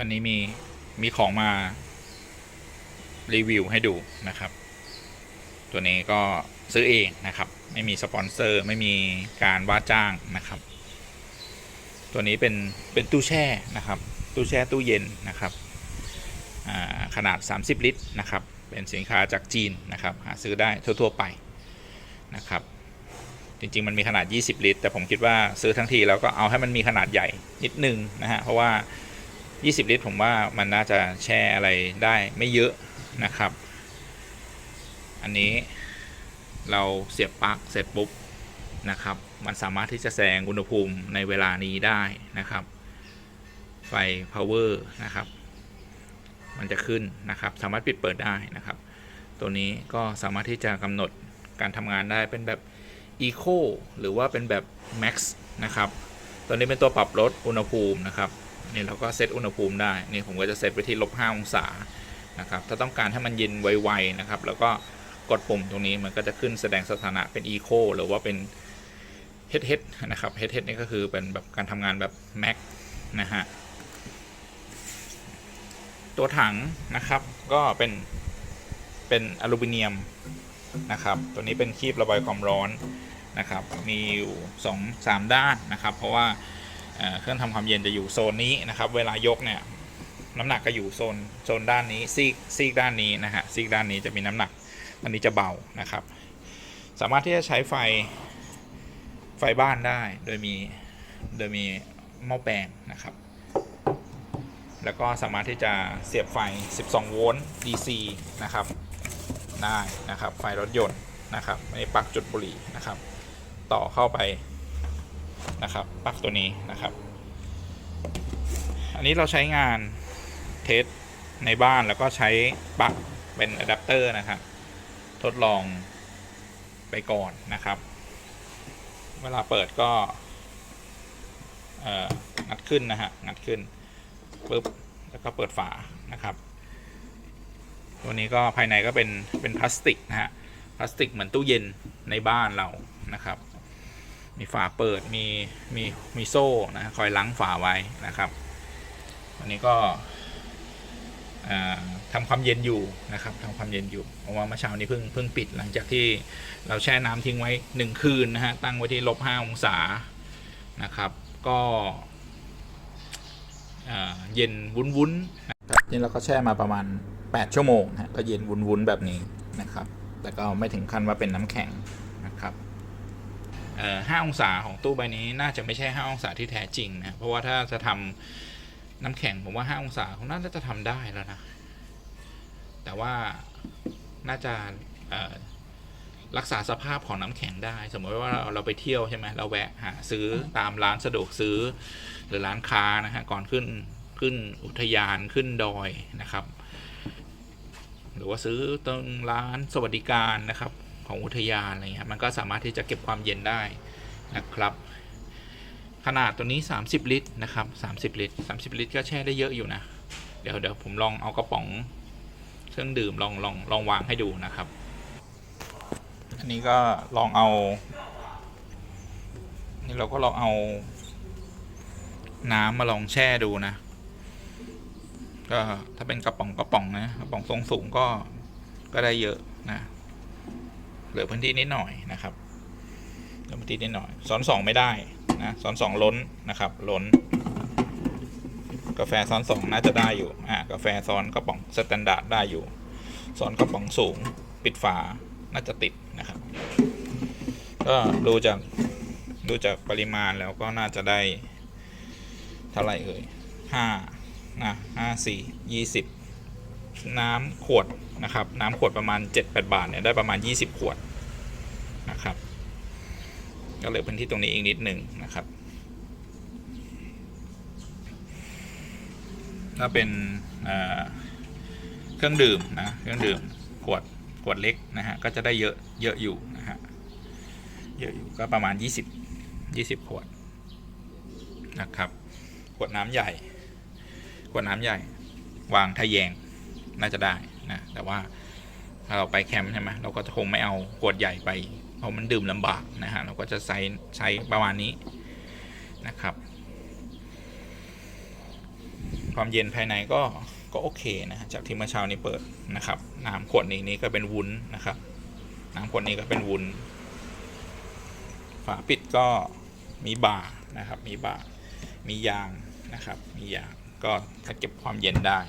วันนี้มีมีของมา รีวิวให้ดูนะครับ ตัวนี้ก็ซื้อเองนะครับ ไม่มีสปอนเซอร์ไม่มีการว่าจ้างนะครับ ตัวนี้เป็นเป็นตู้แช่นะครับ ตู้แช่ตู้เย็นนะครับอ่าขนาด 30 ลิตรนะครับ เป็นสินค้าจากจีนนะครับ หาซื้อได้ทั่ว ๆ ไปนะครับ จริง ๆ มันมีขนาด 20 ลิตร แต่ผมคิดว่าซื้อทั้งทีแล้วก็เอาให้มันมีขนาดใหญ่นิดนึงนะฮะ เพราะว่า 20 ลิตร ผมว่ามันน่าจะแช่อะไรได้ไม่เยอะนะครับ อันนี้เราเสียบปลั๊กเสร็จปุ๊บนะครับ มันสามารถที่จะแซงอุณหภูมิในเวลานี้ได้นะครับ ไฟ power นะครับ มันจะขึ้นนะครับ สามารถปิดเปิดได้นะครับ ตัวนี้ก็สามารถที่จะกำหนดการทำงานได้เป็นแบบ Eco หรือว่าเป็นแบบ Max นะครับ ตัวนี้เป็นตัวปรับลดอุณหภูมินะครับ นี่เราก็เซตอุณหภูมิได้ นี่ผมก็จะเซตไปที่ลบ5องศานะครับ ถ้าต้องการให้มันเย็นไวๆนะครับ แล้วก็กดปุ่มตรงนี้มันก็จะขึ้นแสดงสถานะเป็น Eco หรือว่าเป็น HH นะครับ HH นี่ก็คือเป็นแบบการทำงานแบบ Max นะฮะ ตัวถังนะครับก็เป็นเป็นอลูมิเนียมนะครับ ตัวนี้เป็นคีบระบายความร้อนนะครับ มีอยู่2 3ด้านนะครับ เพราะว่า เครื่องทำความเย็นจะอยู่โซนนี้นะครับ เวลายกเนี่ยน้ำหนักก็อยู่โซนโซนด้านนี้ซีกซีกด้านนี้นะฮะซีกด้านนี้จะมีน้ำหนักอันนี้จะเบานะครับ สามารถที่จะใช้ไฟไฟบ้านได้โดยมีโดยมีหม้อแปลงนะครับ แล้วก็สามารถที่จะเสียบไฟ 12 โวลต์ DC นะครับ ได้นะครับ ไฟรถยนต์นะครับไม่ปลั๊กจุดบุหรี่นะครับ ต่อเข้าไป นะครับปลั๊กตัวนี้นะครับ อันนี้เราใช้งานเทสในบ้านแล้วก็ใช้ปลั๊กเป็นอะแดปเตอร์นะครับ ทดลองไปก่อนนะครับ เวลาเปิดก็เอ่องัดขึ้นนะฮะงัดขึ้นปุ๊บแล้วก็เปิดฝานะครับ ตัวนี้ก็ภายในก็เป็นเป็นพลาสติกนะฮะพลาสติกเหมือนตู้เย็นในบ้านเรานะครับ มีฝาเปิดมีมีมีโซ่นะคอยล้างฝาไว้นะครับวันนี้ก็เอ่อทำความเย็นอยู่นะครับทำความเย็นอยู่เพราะว่าเมื่อเช้านี้เพิ่งเพิ่งปิดหลังจากที่เราแช่น้ำทิ้งไว้หนึ่งคืนนะฮะตั้งไว้ที่ลบห้าองศานะครับ ก็เอ่อเย็นวุ้นๆนะครับนี่เราก็แช่มาประมาณ 8 ชั่วโมงนะฮะก็เย็นวุ้นๆแบบนี้นะครับ แต่ก็ไม่ถึงขั้นว่าเป็นน้ำแข็ง 5องศาของตู้ใบนี้น่าจะไม่ใช่ 5 องศาที่แท้จริงนะ เพราะว่าถ้าจะทำน้ำแข็งผมว่า 5 องศาคงน่าจะทำได้แล้วนะ แต่ว่าน่าจะรักษาสภาพของน้ำแข็งได้ สมมติว่าเราเราไปเที่ยวใช่ไหมเราแวะหาซื้อตามร้านสะดวกซื้อ หรือร้านค้านะฮะก่อนขึ้นขึ้นอุทยานขึ้นดอยนะครับ หรือว่าซื้อตรงร้านสวัสดิการนะครับ ของอุทยานอะไรเงี้ยมันก็สามารถที่จะเก็บความเย็นได้นะครับ ขนาดตัวนี้ 30 ลิตรนะครับ30 ลิตร 30 ลิตร ก็แช่ได้เยอะอยู่นะ เดี๋ยวเดี๋ยวผมลองเอากระป๋องเครื่องดื่มลองลองลองวางให้ดูนะครับ อันนี้ก็ลองเอานี่เราก็ลองเอาน้ำมาลองแช่ดูนะ ก็ถ้าเป็นกระป๋องกระป๋องนะกระป๋องทรงสูงก็ก็ได้เยอะนะ ลือพื้นที่นิดหน่อยนะครับเหลือพื้นที่นิดหน่อยซ้อนสองไม่ได้นะซ้อนสองล้นนะครับ ล้น กาแฟซ้อนสองน่าจะได้อยู่อ่ากาแฟซ้อนกระป๋องสแตนดาร์ดได้อยู่ซ้อนกระป๋องสูง ปิดฝาน่าจะติดนะครับ ก็ดูจากดูจากปริมาณแล้วก็น่าจะได้เท่าไหร่เอ่ยห้านะห้าสี่ยี่สิบน้ำขวดนะครับ น้ำขวดประมาณ 7-8 บาทเนี่ยได้ประมาณ 20 ขวด นะครับ ก็เหลือพื้นที่ตรงนี้อีกนิดหนึ่งนะครับ ถ้าเป็นเครื่องดื่มนะเครื่องดื่มขวดขวดเล็กนะฮะก็จะได้เยอะเยอะอยู่นะฮะเยอะอยู่ก็ประมาณ 20 20 ขวดนะครับขวดน้ำใหญ่ขวดน้ำใหญ่วางทะแยงน่าจะได้นะแต่ว่าถ้าเราไปแคมป์ใช่ไหมเราก็จะคงไม่เอาขวดใหญ่ไป เพราะมันดื่มลำบากนะฮะเราก็จะใช้ใช้ประมาณนี้นะครับ ความเย็นภายในก็ก็โอเคนะฮะจากที่เมื่อเช้านี้เปิดนะครับน้ำขวดนี้นี่ก็เป็นวุ้นนะครับน้ำขวดนี้ก็เป็นวุ้น ฝาปิดก็มีบาร์นะครับ มีบาร์มียางนะครับ มียางก็ถ้าเก็บความเย็นได้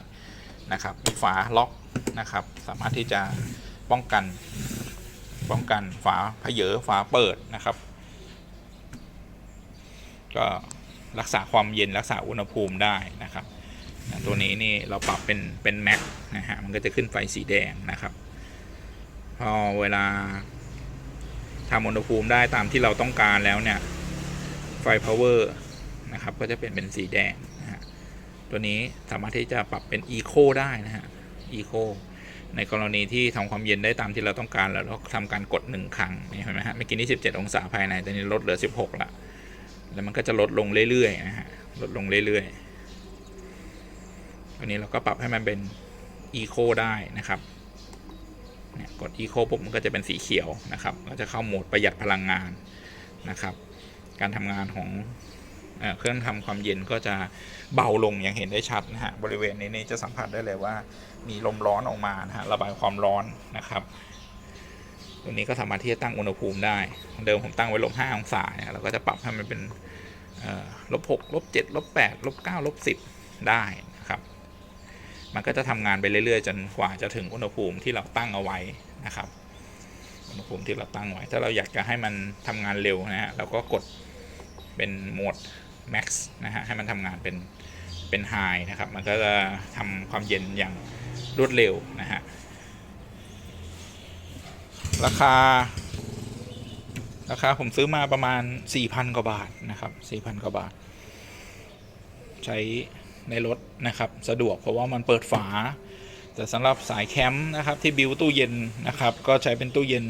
นะครับ มีฝาล็อกนะครับ สามารถที่จะป้องกัน ป้องกันฝาเพเยอฝาเปิดนะครับ ก็รักษาความเย็นรักษาอุณหภูมิได้นะครับ ตัวนี้นี่เราปรับเป็นเป็นแม็กนะฮะมันก็จะขึ้นไฟสีแดงนะครับ พอเวลาทำอุณหภูมิได้ตามที่เราต้องการแล้วเนี่ยไฟ power นะครับก็จะเปลี่ยนเป็นสีแดงนะฮะตัวนี้สามารถที่จะปรับเป็น eco ได้นะฮะ eco ในกรณีที่ทำความเย็นได้ตามที่เราต้องการแล้วเราทำการกดหนึ่งครั้งนี่เห็นไหมฮะเมื่อกี้นี่17 องศาภายในต่นี้ลดเหลือ 16ละแล้วมันก็จะลดลงเรื่อยๆนะฮะลดลงเรื่อยๆตัวนี้เราก็ปรับให้มันเป็น Eco ได้นะครับเนี่ยกด Eco ปุ๊บมันก็จะเป็นสีเขียวนะครับก็จะเข้าโหมดประหยัดพลังงานนะครับ การทำงานของ เครื่องทำความเย็นก็จะเบาลงอย่างเห็นได้ชัดนะฮะบริเวณนี้นี่จะสัมผัสได้เลยว่ามีลมร้อนออกมานะฮะระบายความร้อนนะครับตัวนี้ก็สามารถที่จะตั้งอุณหภูมิได้ เดิมผมตั้งไว้ลบ5องศาเนี่ยเราก็จะปรับให้มันเป็นลบ6ลบ7ลบ8ลบ9ลบ10ได้นะครับ มันก็จะทำงานไปเรื่อยๆ จนกว่าจะถึงอุณหภูมิที่เราตั้งเอาไว้นะครับ อุณหภูมิที่เราตั้งไว้ ถ้าเราอยากจะให้มันทำงานเร็วนะฮะเราก็กดเป็นโหมด max นะฮะให้มันทำงานเป็นเป็น high นะครับ มันก็จะทำความเย็นอย่างรวดเร็วนะฮะราคา ราคาผมซื้อมาประมาณ 4,000 กว่าบาทนะครับ 4,000 กว่าบาท ใช้ในรถนะครับสะดวกเพราะว่ามันเปิดฝา แต่สำหรับสายแคมป์นะครับที่บิวตู้เย็นนะครับ ก็ใช้เป็นตู้เย็น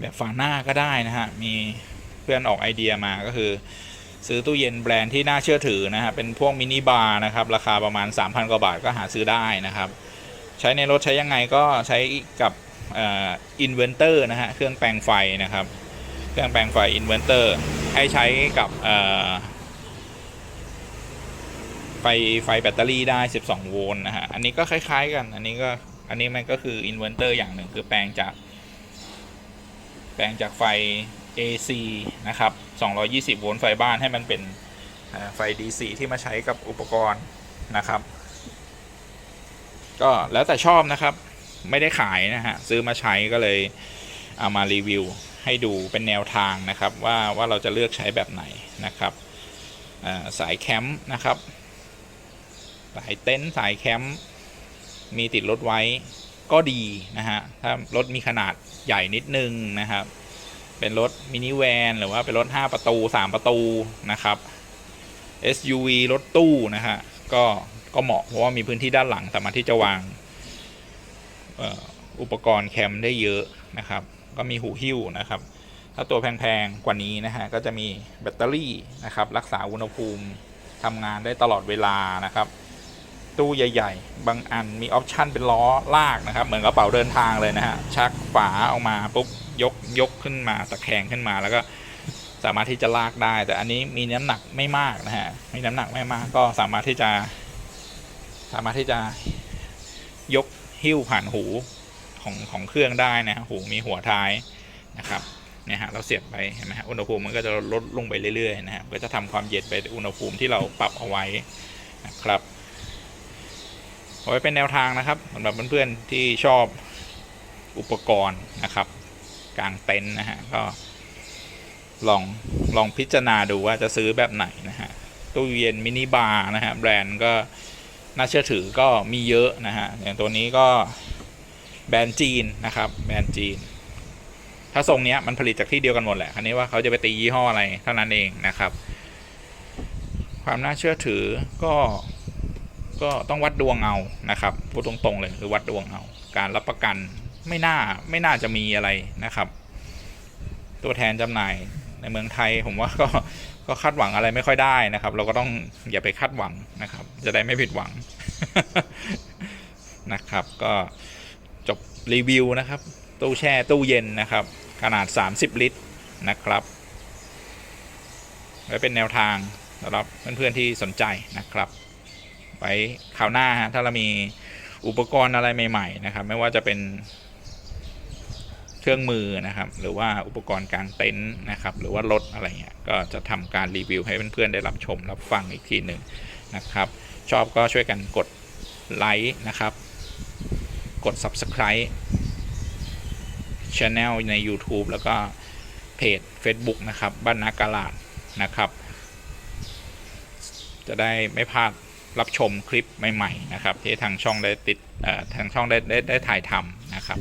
แบบฝาหน้าก็ได้นะฮะ มีเพื่อนออกไอเดียมาก็คือ ซื้อตู้เย็นแบรนด์ที่น่าเชื่อถือนะฮะเป็นพวกมินิบาร์นะครับราคาประมาณ 3,000 กว่าบาทก็หาซื้อได้นะครับ ใช้ในรถใช้ยังไงก็ใช้กับอินเวนเตอร์นะฮะเครื่องแปลงไฟนะครับ เครื่องแปลงไฟอินเวนเตอร์ให้ใช้กับไฟไฟแบตเตอรี่ได้ 12 โวลต์นะฮะ อันนี้ก็คล้าย ๆ กัน อันนี้ก็อันนี้มันก็คืออินเวอร์เตอร์อย่างหนึ่งคือแปลงจาก แปลงจากไฟ AC นะครับ 220 โวลต์ไฟบ้านให้มันเป็นไฟ DC ที่มาใช้กับอุปกรณ์นะครับ ก็แล้วแต่ชอบนะครับ ไม่ได้ขายนะฮะ ซื้อมาใช้ก็เลยเอามารีวิวให้ดูเป็นแนวทางนะครับ ว่าว่าเราจะเลือกใช้แบบไหนนะครับาสายแคมป์นะครับ สายเต็นท์สายแคมป์มีติดรถไว้ก็ดีนะฮะ ถ้ารถมีขนาดใหญ่นิดนึงนะครับ เป็นรถมินิแวนหรือว่าเป็นรถ 5 ประตู 3 ประตูนะครับ SUV รถตู้นะฮะก็ก็เหมาะเพราะว่ามีพื้นที่ด้านหลังสามารถที่จะวางอุปกรณ์แคมป์ได้เยอะนะครับ ก็มีหูหิ้วนะครับ ถ้าตัวแพงๆกว่านี้นะฮะก็จะมีแบตเตอรี่นะครับ รักษาอุณหภูมิทำงานได้ตลอดเวลานะครับ ตู้ใหญ่ ๆ บางอันมีออปชันเป็นล้อลากนะครับ เหมือนกระเป๋าเดินทางเลยนะฮะชักฝาออกมาปุ๊บ ยกยกขึ้นมาตะแคงขึ้นมาแล้วก็สามารถที่จะลากได้ แต่อันนี้มีน้ำหนักไม่มากนะฮะมีน้ำหนักไม่มากก็สามารถที่จะ สามารถที่จะยกหิ้วผ่านหูของของเครื่องได้นะหูมีหัวท้ายนะครับเนี่ยฮะเราเสียบไปเห็นไหมฮะอุณหภูมิมันก็จะลดลงไปเรื่อยๆนะฮะก็จะทำความเย็นไปอุณหภูมิที่เราปรับเอาไว้นะครับเอาไว้เป็นแนวทางนะครับสำหรับเพื่อนๆที่ชอบอุปกรณ์นะครับ กลางเต็นท์นะฮะก็ลองลองพิจารณาดูว่าจะซื้อแบบไหนนะฮะตู้เย็นมินิบาร์นะฮะแบรนด์ก็น่าเชื่อถือก็มีเยอะนะฮะอย่างตัวนี้ก็แบรนด์จีนนะครับแบรนด์จีน ถ้าทรงเนี้ยมันผลิตจากที่เดียวกันหมดแหละคันนี้ว่าเขาจะไปตียี่ห้ออะไรเท่านั้นเองนะครับ ความน่าเชื่อถือก็ก็ต้องวัดดวงเอานะครับพูดตรงๆเลยคือวัดดวงเอาการรับประกัน ไม่น่าไม่น่าจะมีอะไรนะครับ ตัวแทนจำหน่ายในเมืองไทยผมว่าก็ก็คาดหวังอะไรไม่ค่อยได้นะครับ เราก็ต้องอย่าไปคาดหวังนะครับ จะได้ไม่ผิดหวังนะครับ ก็จบรีวิวนะครับตู้แช่ตู้เย็นนะครับ ขนาด 30 ลิตรนะครับไว้เป็นแนวทางสำหรับเพื่อนๆที่สนใจนะครับไว้คราวหน้าฮะถ้าเรามีอุปกรณ์อะไรใหม่ ๆ นะครับ ไม่ว่าจะเป็น เครื่องมือนะครับ หรือว่าอุปกรณ์กลางเต็นท์นะครับ หรือว่ารถอะไรเงี้ยก็จะทำการรีวิวให้เพื่อนๆได้รับชมรับฟังอีกทีหนึ่งนะครับ ชอบก็ช่วยกันกดไลค์นะครับ กด Subscribe Channel ใน YouTube แล้วก็เพจ Facebook นะครับ บ้านนากาลาดนะครับ จะได้ไม่พลาดรับชมคลิปใหม่ ๆ นะครับ ที่ทางช่องได้ติดทางช่องได้ได้ได้ถ่ายทำนะครับ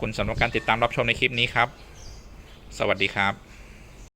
คุณสำหรับการติดตามรับชมในคลิปนี้ครับ สวัสดีครับ